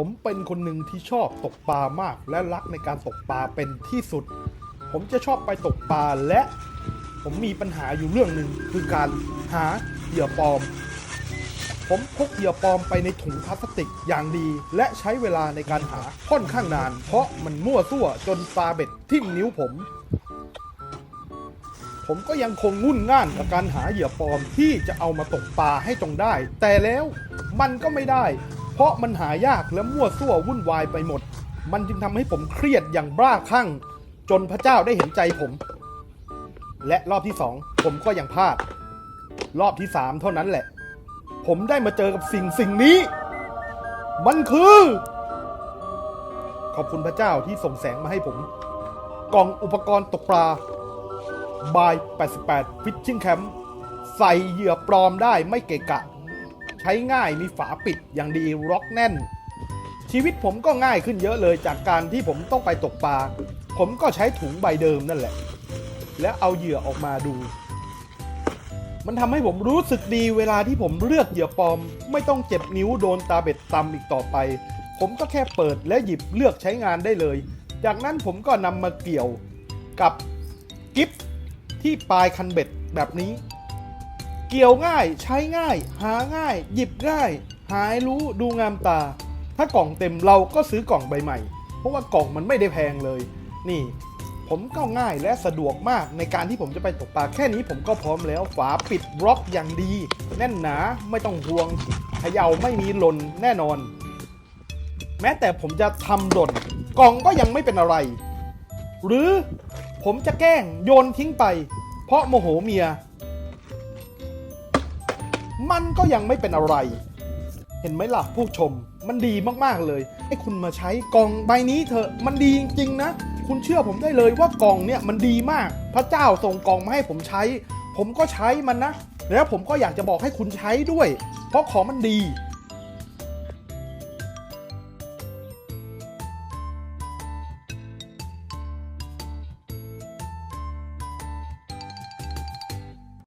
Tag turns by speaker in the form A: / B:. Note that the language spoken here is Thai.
A: ผมเป็นคนหนึ่งที่ชอบตกปลามาก และรักในการตกปลาเป็นที่สุด ผมจะชอบไปตกปลาและผมมีปัญหาอยู่เรื่องหนึ่งคือการหาเหยื่อปลอม ผมพกเหยื่อปลอมไปในถุงพลาสติกอย่างดี และใช้เวลาในการหาค่อนข้างนาน เพราะมันมั่วซั่วจนปลาเบ็ดทิ่มนิ้วผม ผมก็ยังคงงุ่นง่านกับการหาเหยื่อปลอมที่จะเอามาตกปลาให้จงได้ แต่แล้วมันก็ไม่ได้ เพราะมันหายากและมั่วซั่ววุ่นวายไปหมด มันจึงทำให้ผมเครียดอย่างบ้าคลั่ง จนพระเจ้าได้เห็นใจผม และรอบที่สองผมก็ยังพลาด รอบที่สามเท่านั้นแหละ ผมได้มาเจอกับสิ่งสิ่งนี้ มันคือ ขอบคุณพระเจ้าที่ส่งแสงมาให้ผม กล่องอุปกรณ์ตกปลาบาย 88 Fishing Camp ใส่เหยื่อปลอมได้ไม่เกะกะ ช้ง่ายมีฝาปิดอย่างดีล็อกแน่น ชีวิตผมก็ง่ายขึ้นเยอะเลยจากการที่ผมต้องไปตกปลาผมก็ใช้ถุงใบเดิมนั่นแหละ แล้วเอาเหยื่อออกมาดู มันทำให้ผมรู้สึกดีเวลาที่ผมเลือกเหยื่อปลอม ไม่ต้องเจ็บนิ้วโดนตาเบ็ดตำอีกต่อไป ผมก็แค่เปิดและหยิบเลือกใช้งานได้เลย จากนั้นผมก็นำมาเกี่ยวกับกิฟที่ปลายคันเบ็ดแบบนี้ เกี่ยวง่าย ใช้ง่าย หาง่าย หยิบง่าย หายรู้ดูงามตา ถ้ากล่องเต็มเราก็ซื้อกล่องใบใหม่ เพราะว่ากล่องมันไม่ได้แพงเลย นี่ ผมก็ง่ายและสะดวกมากในการที่ผมจะไปตกปลาแค่นี้ผมก็พร้อมแล้วฝาปิดบล็อกอย่างดี แน่นหนาไม่ต้องห่วงเขย่าไม่มีหล่นแน่นอน แม้แต่ผมจะทำหล่นกล่องก็ยังไม่เป็นอะไร หรือผมจะแกล้งโยนทิ้งไป เพราะโมโหเมีย มันก็ยังไม่เป็นอะไร เห็นไหมล่ะผู้ชมมันดีมากๆเลยให้คุณมาใช้กล่องใบนี้เถอะมันดีจริงๆนะ คุณเชื่อผมได้เลยว่ากล่องเนี่ยมันดีมาก พระเจ้าส่งกล่องมาให้ผมใช้ ผมก็ใช้มันนะ แล้วผมก็อยากจะบอกให้คุณใช้ด้วย เพราะของมันดี